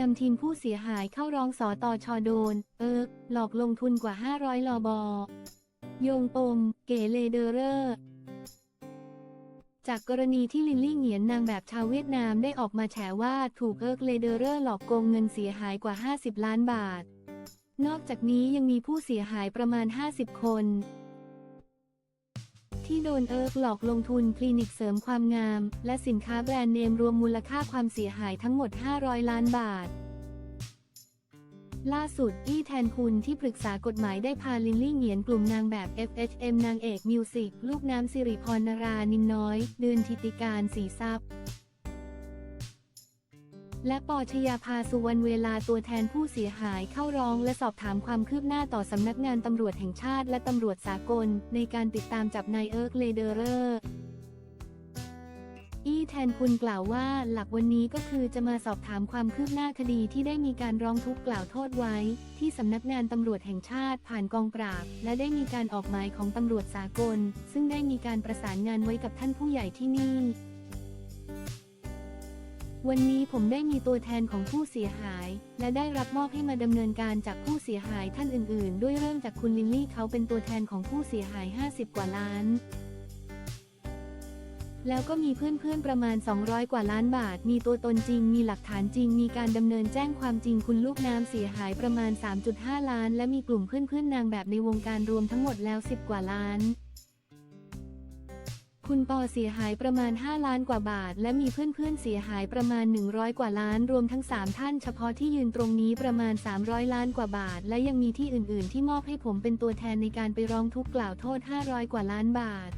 นำทีมผู้เสียหายเข้าร้องสอตอชอโดน เอิกหลอกลงทุนกว่า 500 ลอบอ โยงปม เก๋เลเดอเรอร์จากกรณีที่ลินลี่เหงียนนางแบบชาวเวียดนามได้ออกมาแฉว่าถูกเอิร์กเลเดอเรอร์หลอกโกงเงินเสียหายกว่า 50 ล้านบาท นอกจากนี้ยังมีผู้เสียหายประมาณ 50 คน ที่โดนเอิร์กหลอกลงทุนคลินิกเสริมความงาม และสินค้าแบรนด์เนมรวมมูลค่าความเสียหายทั้งหมด 500 ล้านบาท ล่าสุดอี้แทนคุณที่ปรึกษากฎหมายได้พาลินลี่เหงียนกลุ่มนางแบบ FHM นางเอกมิวสิกลูกน้ำสิริพรนารานินน้อย เดือนทิติการสีทรัพย์ และปอชยาภาสุวรรณเวลาตัวแทนผู้เสียหายเข้าร้องและสอบถามความคืบหน้าต่อสำนักงานตำรวจแห่งชาติและตำรวจสากล ในการติดตามจับนายเอิร์กเลเดอเรอร์อี้แทนคุณกล่าวว่าหลักวันนี้ก็คือจะมาสอบถามความคืบหน้าคดีที่ได้มีการร้องทุกข์กล่าวโทษไว้ ที่สำนักงานตำรวจแห่งชาติผ่านกองปราบ และได้มีการออกหมายของตำรวจสากล ซึ่งได้มีการประสานงานไว้กับท่านผู้ใหญ่ที่นี่ วันนี้ผมได้มีตัวแทนของผู้เสียหาย และได้รับมอบให้มาดำเนินการจากผู้เสียหายท่านอื่น ๆ ด้วยเริ่มจากคุณลิลลี่เขาเป็นตัวแทนของผู้เสียหาย 50 กว่าล้าน แล้วก็มีเพื่อน ๆ ประมาณ 200 กว่าล้านบาท มีตัวตนจริง มีหลักฐานจริง มีการดำเนินแจ้งความจริงคุณลูกน้ำเสียหายประมาณ 3.5 ล้าน และมีกลุ่มเพื่อน ๆ นางแบบในวงการรวมทั้งหมดแล้ว 10 กว่าล้าน คุณปอเสียหายประมาณ 5 ล้านกว่าบาท และมีเพื่อนๆเสียหายประมาณ 100 กว่าล้าน รวมทั้ง 3 ท่านเฉพาะที่ยืนตรงนี้ประมาณ 300 ล้านกว่าบาท และยังมีที่อื่นๆ ที่มอบให้ผมเป็นตัวแทนในการไปร้องทุกข์กล่าวโทษ 500 กว่าล้านบาท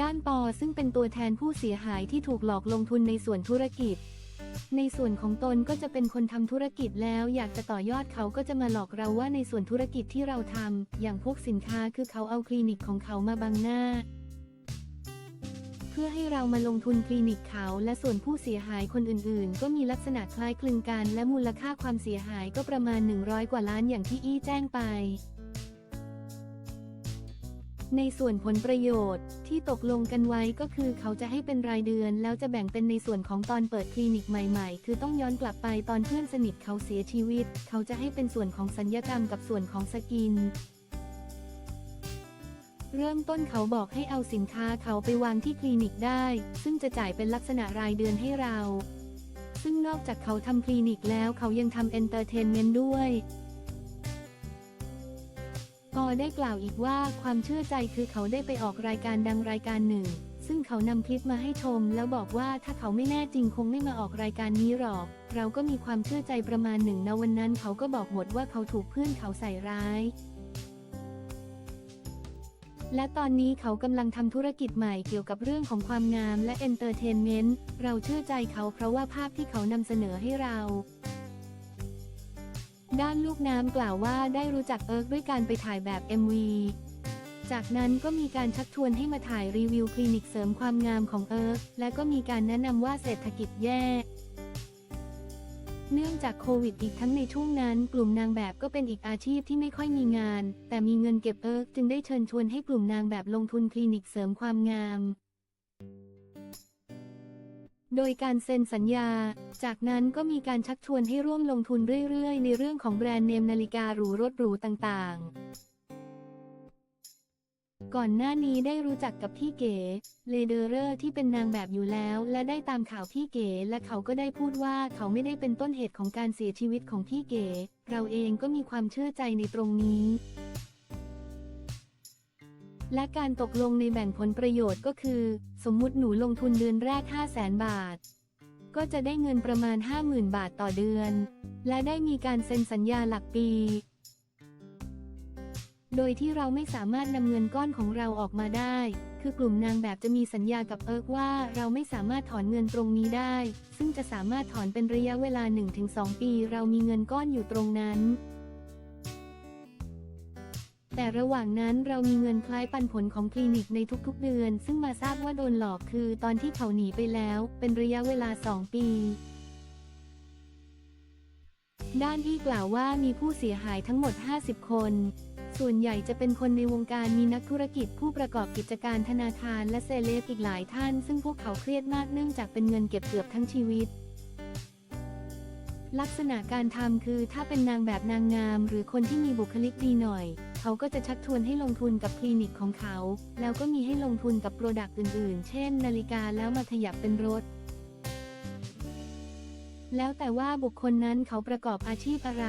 ด้านปอซึ่งเป็นตัวแทนผู้เสียหายที่ถูกหลอกลงทุนในส่วนธุรกิจ ในส่วนของตนก็จะเป็นคนทำธุรกิจแล้วอยากจะต่อยอดเขาก็จะมาหลอกเราว่าในส่วนธุรกิจที่เราทำอย่างพวกสินค้าคือเขาเอาคลินิกของเขามาบังหน้า เพื่อให้เรามาลงทุนคลินิกเขา และส่วนผู้เสียหายคนอื่นๆ ก็มีลักษณะคล้ายคลึงกันและมูลค่าความเสียหายก็ประมาณ 100 กว่าล้านอย่างที่อี้แจ้งไป ในส่วนผลประโยชน์ที่ตกลงกันไว้ก็คือเขาจะให้เป็นรายเดือน แล้วจะแบ่งเป็นในส่วนของตอนเปิดคลินิกใหม่ๆ คือต้องย้อนกลับไปตอนเพื่อนสนิทเขาเสียชีวิต เขาจะให้เป็นส่วนของสัญญกรรมกับส่วนของสกิน เริ่มต้นเขาบอกให้เอาสินค้าเขาไปวางที่คลินิกได้ ซึ่งจะจ่ายเป็นลักษณะรายเดือนให้เรา ซึ่งนอกจากเขาทำคลินิกแล้วเขายังทำเอนเตอร์เทนเมนต์ด้วย ปอได้กล่าวอีกว่าความเชื่อใจคือเขาได้ไปออกรายการดังรายการหนึ่ง ซึ่งเขานำคลิปมาให้ชม แล้วบอกว่าถ้าเขาไม่แน่จริงคงไม่มาออกรายการนี้หรอก เราก็มีความเชื่อใจประมาณหนึ่งนะวันนั้นเขาก็บอกหมดว่าเขาถูกเพื่อนเขาใส่ร้ายและตอนนี้เขากำลังทำธุรกิจใหม่เกี่ยวกับเรื่องของความงามและเอนเตอร์เทนเมนต์ เราเชื่อใจเขาเพราะว่าภาพที่เขานำเสนอให้เรา ด้านลูกน้ำกล่าวว่าได้รู้จักเอิร์กด้วยการไปถ่ายแบบ MV จากนั้นก็มีการชักชวนให้มาถ่ายรีวิวคลินิกเสริมความงามของเอิร์กและก็มีการแนะนำว่าเศรษฐกิจแย่ เนื่องจากโควิดอีกทั้งในช่วงนั้น กลุ่มนางแบบก็เป็นอีกอาชีพที่ไม่ค่อยมีงาน แต่มีเงินเก็บเอิร์กจึงได้เชิญชวนให้กลุ่มนางแบบลงทุนคลินิกเสริมความงาม โดยการเซ็นสัญญา จากนั้นก็มีการชักชวนให้ร่วมลงทุนเรื่อยๆ ในเรื่องของแบรนด์เนมนาฬิกาหรูรถหรูต่างๆ ก่อนหน้านี้ได้รู้จักกับพี่เก๋ เลเดอเรอร์ที่เป็นนางแบบอยู่แล้ว และได้ตามข่าวพี่เก๋และเขาก็ได้พูดว่าเขาไม่ได้เป็นต้นเหตุของการเสียชีวิตของพี่เก๋ เราเองก็มีความเชื่อใจในตรงนี้ และการตกลงในแบ่งผลประโยชน์ก็คือ สมมุติหนูลงทุนเดือนแรก 5 0 0แสนบาท ก็จะได้เงินประมาณ 50,000 บาทต่อเดือน และได้มีการเซ็นสัญญาหลักปี โดยที่เราไม่สามารถนำเงินก้อนของเราออกมาได้ คือกลุ่มนางแบบจะมีสัญญากับเอิร์กว่าเราไม่สามารถถอนเงินตรงนี้ได้ ซึ่งจะสามารถถอนเป็นระยะเวลา 1-2 ปี เรามีเงินก้อนอยู่ตรงนั้น แต่ระหว่างนั้นเรามีเงินคล้ายปันผลของคลินิกในทุกๆเดือน ซึ่งมาทราบว่าโดนหลอกคือตอนที่เขาหนีไปแล้ว เป็นระยะเวลา 2 ปี ด้านที่กล่าวว่ามีผู้เสียหายทั้งหมด 50 คน ส่วนใหญ่จะเป็นคนในวงการมีนักธุรกิจผู้ประกอบกิจการธนาคารและเซเลบอีกหลายท่าน ซึ่งพวกเขาเครียดมากเนื่องจากเป็นเงินเก็บเกือบทั้งชีวิตลักษณะการทำคือถ้าเป็นนางแบบนางงาม หรือคนที่มีบุคลิกดีหน่อย เขาก็จะชักชวนให้ลงทุนกับคลินิกของเขา แล้วก็มีให้ลงทุนกับโปรดักต์อื่นๆ เช่น นาฬิกาแล้วมาขยับเป็นรถ แล้วแต่ว่าบุคคลนั้นเขาประกอบอาชีพอะไร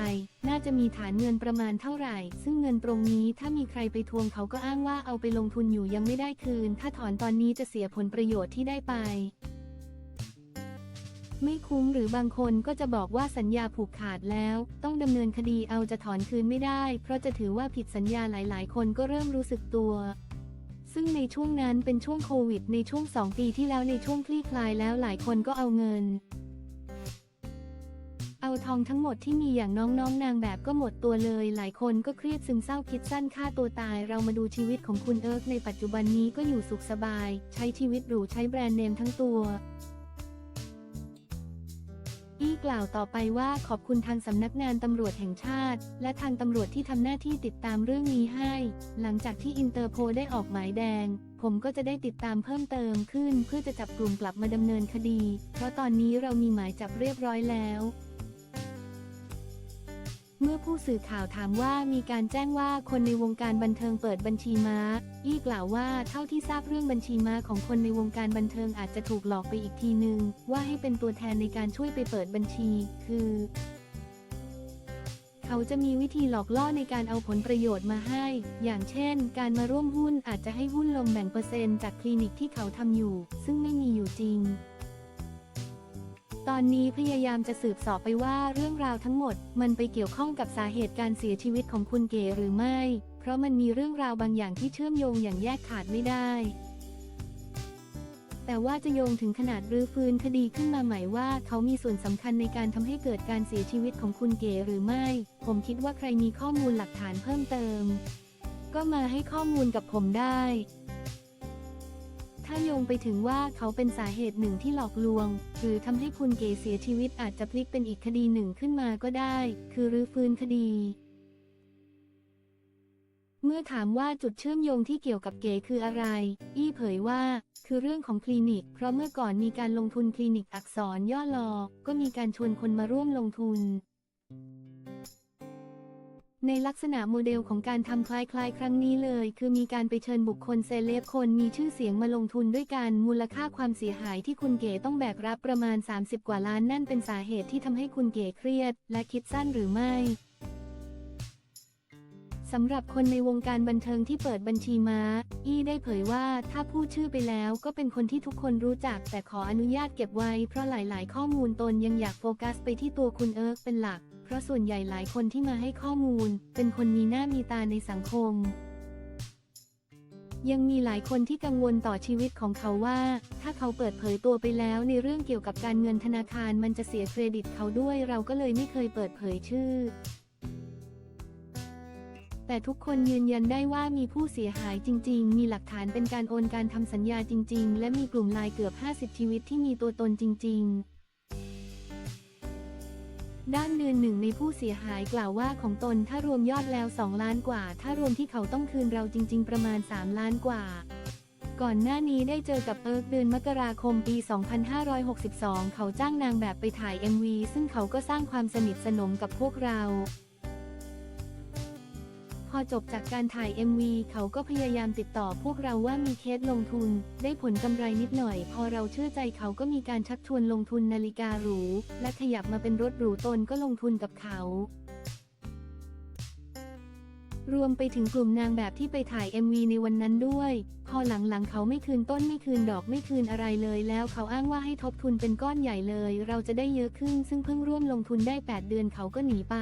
น่าจะมีฐานเงินประมาณเท่าไหร่ ซึ่งเงินตรงนี้ถ้ามีใครไปทวงเขาก็อ้างว่าเอาไปลงทุนอยู่ยังไม่ได้คืน ถ้าถอนตอนนี้จะเสียผลประโยชน์ที่ได้ไป ไม่คุ้มหรือบางคนก็จะบอกว่าสัญญาผูกขาดแล้ว ต้องดำเนินคดีเอาจะถอนคืนไม่ได้ เพราะจะถือว่าผิดสัญญาหลายๆ คนก็เริ่มรู้สึกตัว ซึ่งในช่วงนั้นเป็นช่วงโควิด ในช่วง 2 ปีที่แล้วในช่วงคลี่คลายแล้วหลายคนก็เอาเงินเอาทองทั้งหมดที่มีอย่างน้องๆนนางแบบก็หมดตัวเลย หลายคนก็เครียดซึมเศร้าคิดสั้นฆ่าตัวตาย เรามาดูชีวิตของคุณเอิร์กในปัจจุบันนี้ก็อยู่สุขสบาย ใช้ชีวิตหรูใช้แบรนด์เนมทั้งตัว กล่าวต่อไปว่าขอบคุณทางสำนักงานตำรวจแห่งชาติ และทางตำรวจที่ทำหน้าที่ติดตามเรื่องนี้ให้ หลังจากที่อินเตอร์โพได้ออกหมายแดง ผมก็จะได้ติดตามเพิ่มเติมขึ้น เพื่อจะจับกลุ่มกลับมาดำเนินคดี เพราะตอนนี้เรามีหมายจับเรียบร้อยแล้ว เมื่อผู้สื่อข่าวถามว่ามีการแจ้งว่าคนในวงการบันเทิงเปิดบัญชีม้า อี้กล่าวว่าเท่าที่ทราบเรื่องบัญชีม้าของคนในวงการบันเทิงอาจจะถูกหลอกไปอีกทีนึง ว่าให้เป็นตัวแทนในการช่วยไปเปิดบัญชี คือ เขาจะมีวิธีหลอกล่อในการเอาผลประโยชน์มาให้ อย่างเช่น การมาร่วมหุ้นอาจจะให้หุ้นลงแบ่งเปอร์เซ็นต์จากคลินิกที่เขาทำอยู่ ซึ่งไม่มีอยู่จริง ตอนนี้พยายามจะสืบสอบไปว่าเรื่องราวทั้งหมด มันไปเกี่ยวข้องกับสาเหตุการเสียชีวิตของคุณเก๋หรือไม่ เพราะมันมีเรื่องราวบางอย่างที่เชื่อมโยงอย่างแยกขาดไม่ได้ แต่ว่าจะโยงถึงขนาดรื้อฟื้นคดีขึ้นมาใหม่ว่าเขามีส่วนสำคัญในการทำให้เกิดการเสียชีวิตของคุณเก๋หรือไม่ ผมคิดว่าใครมีข้อมูลหลักฐานเพิ่มเติม ก็มาให้ข้อมูลกับผมได้ ถ้าโยงไปถึงว่าเขาเป็นสาเหตุหนึ่งที่หลอกลวง หรือทำให้คุณเก๋เสียชีวิตอาจจะพลิกเป็นอีกคดีหนึ่งขึ้นมาก็ได้ คือรื้อฟื้นคดี เมื่อถามว่าจุดเชื่อมโยงที่เกี่ยวกับเก๋คืออะไร อี้เผยว่า คือเรื่องของคลินิก เพราะเมื่อก่อนมีการลงทุนคลินิกอักษรย่อลอ ก็มีการชวนคนมาร่วมลงทุน ในลักษณะโมเดลของการทำคล้ายๆ ครั้งนี้เลย คือมีการไปเชิญบุคคลเซเลบคนมีชื่อเสียงมาลงทุนด้วยกันมูลค่าความเสียหายที่คุณเก๋ต้องแบกรับประมาณ 30 กว่าล้านนั่นเป็นสาเหตุที่ทำให้คุณเก๋เครียด และคิดสั้นหรือไม่สำหรับคนในวงการบันเทิงที่เปิดบัญชีม้า อี้ได้เผยว่าถ้าพูดชื่อไปแล้วก็เป็นคนที่ทุกคนรู้จัก แต่ขออนุญาตเก็บไว้เพราะหลาย ๆ ข้อมูลตนยังอยากโฟกัสไปที่ตัวคุณเอิร์กเป็นหลัก เพราะส่วนใหญ่หลายคนที่มาให้ข้อมูล เป็นคนมีหน้ามีตาในสังคม ยังมีหลายคนที่กังวลต่อชีวิตของเขาว่า ถ้าเขาเปิดเผยตัวไปแล้วในเรื่องเกี่ยวกับการเงินธนาคารมันจะเสียเครดิตเขาด้วย เราก็เลยไม่เคยเปิดเผยชื่อแต่ทุกคนยืนยันได้ว่ามีผู้เสียหายจริง ๆ มีหลักฐานเป็นการโอนการทำสัญญาจริง ๆ และมีกลุ่มไลน์เกือบ 50 ชีวิตที่มีตัวตนจริง ๆ ด้านเดือนหนึ่งในผู้เสียหายกล่าวว่าของตนถ้ารวมยอดแล้ว 2 ล้านกว่า ถ้ารวมที่เขาต้องคืนเราจริง ๆ ประมาณ 3 ล้านกว่า ก่อนหน้านี้ได้เจอกับเอิร์กเดือนมกราคมปี 2562 เขาจ้างนางแบบไปถ่าย MV ซึ่งเขาก็สร้างความสนิทสนมกับพวกเรา อจบจากการถ่าย MV เขาก็พยายามติดต่อพวกเราว่ามีเคสลงทุน ได้ผลกำไรนิดหน่อย พอเราเชื่อใจเขาก็มีการชักชวนลงทุนนาฬิกาหรู และขยับมาเป็นรถหรูตนก็ลงทุนกับเขา รวมไปถึงกลุ่มนางแบบที่ไปถ่าย MV ในวันนั้นด้วย พอหลังๆเขาไม่คืนต้นไม่คืนดอกไม่คืนอะไรเลย แล้วเขาอ้างว่าให้ทบทุนเป็นก้อนใหญ่เลย เราจะได้เยอะขึ้น ซึ่งเพิ่งร่วมลงทุนได้ 8 เดือนเขาก็หนีไป